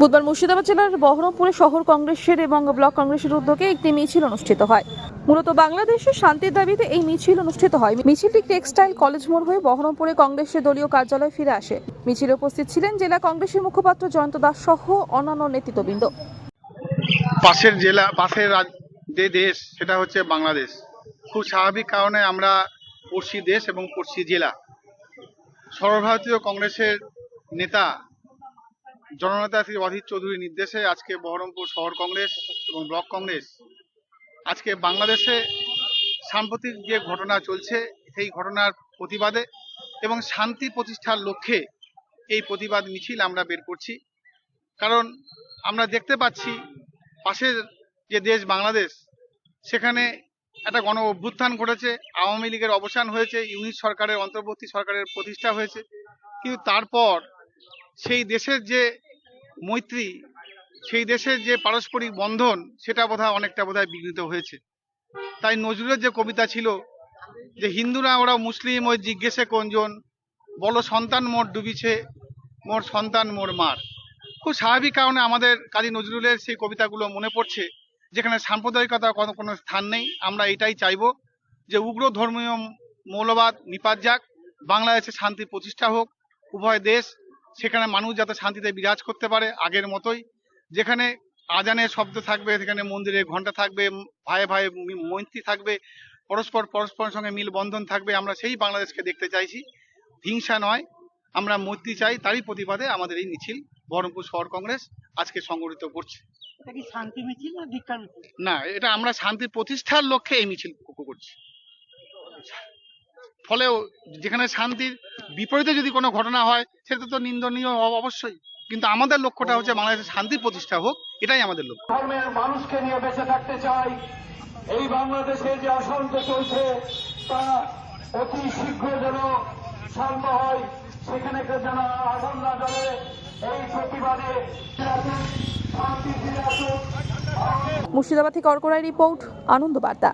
বুধবার মুর্শিদাবাদ জেলার বহরমপুরে শহর কংগ্রেসের এবং ব্লক কংগ্রেসের উদ্যোগে একটি মিছিল অনুষ্ঠিত হয়। মূলত বাংলাদেশের শান্তির দাবিতে এই মিছিল অনুষ্ঠিত হয়। মিছিলটি টেক্সটাইল কলেজ মোড় হয়ে বহরমপুরে কংগ্রেসের দলীয় কার্যালয়ে ফিরে আসে। মিছিলে উপস্থিত ছিলেন জেলা কংগ্রেসের মুখপাত্র জয়ন্ত দাস সহ অন্যান্য নেতৃত্ববৃন্দ। পাশের জেলা, পাশের যে দেশ, সেটা হচ্ছে বাংলাদেশ। খুব স্বাভাবিক কারণে আমরা পড়শি দেশ এবং পড়শি জেলা। সর্বভারতীয় কংগ্রেসের নেতা জননেতা শ্রী অধীর চৌধুরীর নির্দেশে আজকে বহরমপুর শহর কংগ্রেস এবং ব্লক কংগ্রেস আজকে বাংলাদেশে সাম্প্রতিক যে ঘটনা চলছে, সেই ঘটনার প্রতিবাদে এবং শান্তি প্রতিষ্ঠার লক্ষ্যে এই প্রতিবাদ মিছিল আমরা বের করছি। কারণ আমরা দেখতে পাচ্ছি, পাশের যে দেশ বাংলাদেশ, সেখানে একটা গণ অভ্যুত্থান ঘটেছে, আওয়ামী লীগের অবসান হয়েছে, ইউনিট সরকারের, অন্তর্বর্তী সরকারের প্রতিষ্ঠা হয়েছে। কিন্তু তারপর সেই দেশের যে মৈত্রী, সেই দেশের যে পারস্পরিক বন্ধন, সেটা বোধহয় অনেকটা বোধহয় বিঘ্নিত হয়েছে। তাই নজরুলের যে কবিতা ছিল যে, হিন্দুরা ওরা মুসলিম, ওই জিজ্ঞেসে কোনজন? বলো সন্তান মোর ডুবিছে, মোর সন্তান মোর মার। খুব স্বাভাবিক কারণে আমাদের কাজী নজরুলের সেই কবিতাগুলো মনে পড়ছে, যেখানে সাম্প্রদায়িকতা কোনো কোনো স্থান নেই। আমরা এটাই চাইব যে, উগ্র ধর্মীয় মৌলবাদ নিপাত যাক বাংলাদেশে শান্তি প্রতিষ্ঠা হোক, উভয় দেশ সেখানে মানুষ যাতে শান্তিতে বিরাজ করতে পারে আগের মতোই। যেখানে আজানের শব্দ থাকবে সেখানে মন্দিরে ঘণ্টা থাকবে ভাই ভাই মৈত্রী থাকবে পরস্পর পরস্পরের সঙ্গে মিল বন্ধন থাকবে আমরা সেই বাংলাদেশকে দেখতে চাইছি। হিংসা নয় আমরা মৈত্রী চাই তারই প্রতিবাদে আমাদের এই মিছিল বহরমপুর শহর কংগ্রেস আজকে সংগঠিত করছে। এটা কি শান্তি না এটা আমরা শান্তি প্রতিষ্ঠার লক্ষ্যে এই মিছিল করছি। ফলে যেখানে শান্তির বিপরীতে যদি কোনো ঘটনা হয় সেটা তো নিন্দনীয় অব- অবশ্যই। কিন্তু আমাদের লক্ষ্যটা হচ্ছে বাংলাদেশের শান্তি প্রতিষ্ঠা হোক এটাই আমাদের লক্ষ্য। ধর্মের মানুষকে নিয়ে বেঁচে থাকতে চাই। এই বাংলাদেশে যে অশান্ত চলছে তা অতি শীঘ্র যেন শান্ত হয়। সেখানে যেন আগুন না জ্বলে। এই প্রতিবাদে শান্তি ফিরে আসুক। মুর্শিদাবাদ থেকে অর্করায় রিপোর্ট আনন্দ বার্তা